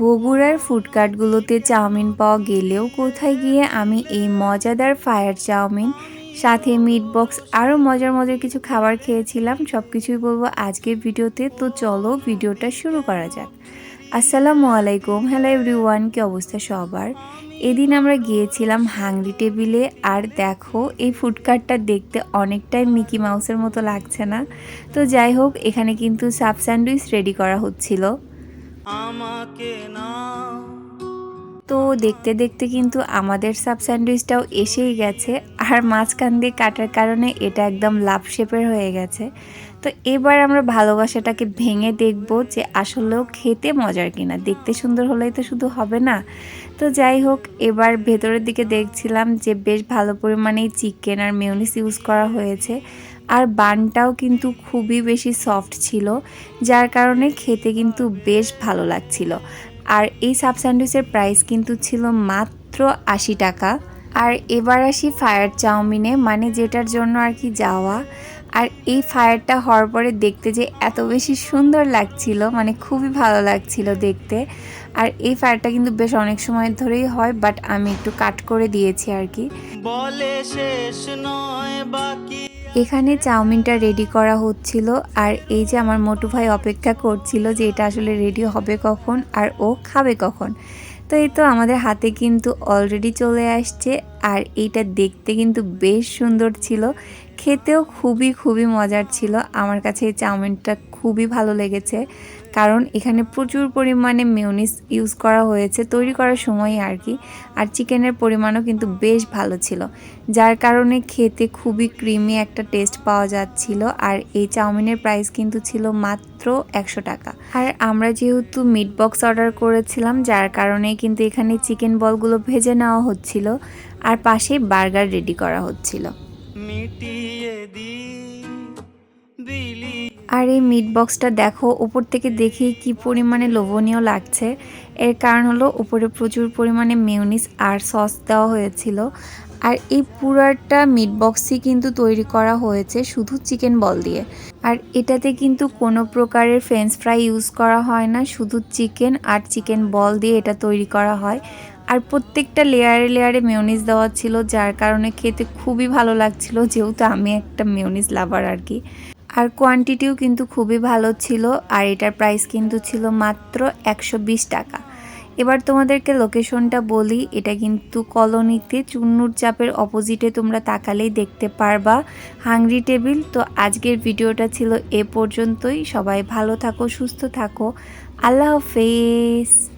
বগুড়ার ফুডকার্টগুলোতে চাউমিন পাওয়া গেলেও কোথায় গিয়ে আমি এই মজাদার ফায়ার চাউমিন, সাথে মিট বক্স আরও মজার মজার কিছু খাবার খেয়েছিলাম সব কিছুই বলব আজকের ভিডিওতে। তো চলো ভিডিওটা শুরু করা যাক। আসসালামু আলাইকুম। হ্যালো এভরিওয়ান, কি অবস্থা সবার? এদিন আমরা গিয়েছিলাম হাংরি টেবিলে, আর দেখো, এই ফুডকার্টটা দেখতে অনেকটাই মিকি মাউসের মতো লাগছে না। তো যাই হোক, এখানে কিন্তু সাব স্যান্ডউইচ রেডি করা হচ্ছিল। আমাকে না। তো দেখতে দেখতে কিন্তু আমাদের সাব স্যান্ডউইচটাও এসেই গেছে, আর মাঝখান দিয়ে কাটার কারণে এটা একদম লাভ শেপের হয়ে গেছে। তো এবার আমরা ভালোবাসাটাকে ভেঙে দেখব যে আসলেও খেতে মজার কিনা। দেখতে সুন্দর হলেই তো শুধু হবে না। তো যাই হোক, এবার ভেতরের দিকে দেখছিলাম যে বেশ ভালো পরিমাণেই চিকেন আর মিউনিস ইউজ করা হয়েছে। আর বানটাও কিন্তু খুবই বেশি সফট ছিল, যার কারণে খেতে কিন্তু বেশ ভালো লাগছিল। আর এই সাব স্যান্ডউইচের প্রাইস কিন্তু ছিল মাত্র আশি টাকা। আর এবার আসি ফায়ার চাউমিনে মানে যেটার জন্য আর কি যাওয়া। আর এই ফায়ারটা হওয়ার পরে দেখতে যে এত বেশি সুন্দর লাগছিল মানে খুবই ভালো লাগছিল দেখতে। আর এই ফায়ারটা কিন্তু বেশ অনেক সময় ধরেই হয় বাট আমি একটু কাট করে দিয়েছি আর কি। বলে শেষ নয় বাকি। এখানে চাউমিনটা রেডি করা হচ্ছিল আর এই যে আমার মোটু ভাই অপেক্ষা করছিল যে এটা আসলে রেডি হবে কখন আর ও খাবে কখন। তো এই তো আমাদের হাতে কিন্তু অলরেডি চলে আসছে আর এইটা দেখতে কিন্তু বেশ সুন্দর ছিল। খেতেও খুবই খুবই মজার ছিল। আমার কাছে এই চাউমিনটা খুবই ভালো লেগেছে। কারণ এখানে প্রচুর পরিমাণে মিউনিস ইউজ করা হয়েছে তৈরি করার সময় আর কি। আর চিকেনের পরিমাণও কিন্তু বেশ ভালো ছিল। যার কারণে খেতে খুবই ক্রিমি একটা টেস্ট পাওয়া যাচ্ছিল। আর এই চাউমিনের প্রাইস কিন্তু ছিল মাত্র একশো টাকা। আর আমরা যেহেতু মিট বক্স অর্ডার করেছিলাম, যার কারণে কিন্তু এখানে চিকেন বলগুলো ভেজে নেওয়া হচ্ছিল। আর পাশেই বার্গার রেডি করা হচ্ছিল। আর এই মিট বক্সটা দেখো, উপর থেকে দেখেই কি পরিমাণে লোভনীয় লাগছে। এর কারণ হলো, উপরে প্রচুর পরিমাণে মেয়নিস আর সস দেওয়া হয়েছিল। আর এই পুরাটা মিট বক্সই কিন্তু তৈরি করা হয়েছে শুধু চিকেন বল দিয়ে। আর এটাতে কিন্তু কোনো প্রকারের ফ্রেঞ্চ ফ্রাই ইউজ করা হয় না, শুধু চিকেন আর চিকেন বল দিয়ে এটা তৈরি করা হয়। আর প্রত্যেকটা লেয়ারে লেয়ারে মেয়নিস দেওয়া ছিল, যার কারণে খেতে খুবই ভালো লাগছিল, যেহেতু আমি একটা মেয়নিস লাভার আর কি। আর কোয়ান্টিটিও কিন্তু খুবই ভালো ছিল, আর এটার প্রাইস কিন্তু ছিল মাত্র একশো বিশ টাকা। এবার তোমাদেরকে লোকেশনটা বলি, এটা কিন্তু কলোনিতে চুন্নুর চাপের অপোজিটে তোমরা তাকালেই দেখতে পারবা হাংরি টেবিল তো আজকের ভিডিওটা ছিল এ পর্যন্তই, সবাই ভালো থাকো, সুস্থ থাকো, আল্লাহ হাফেজ।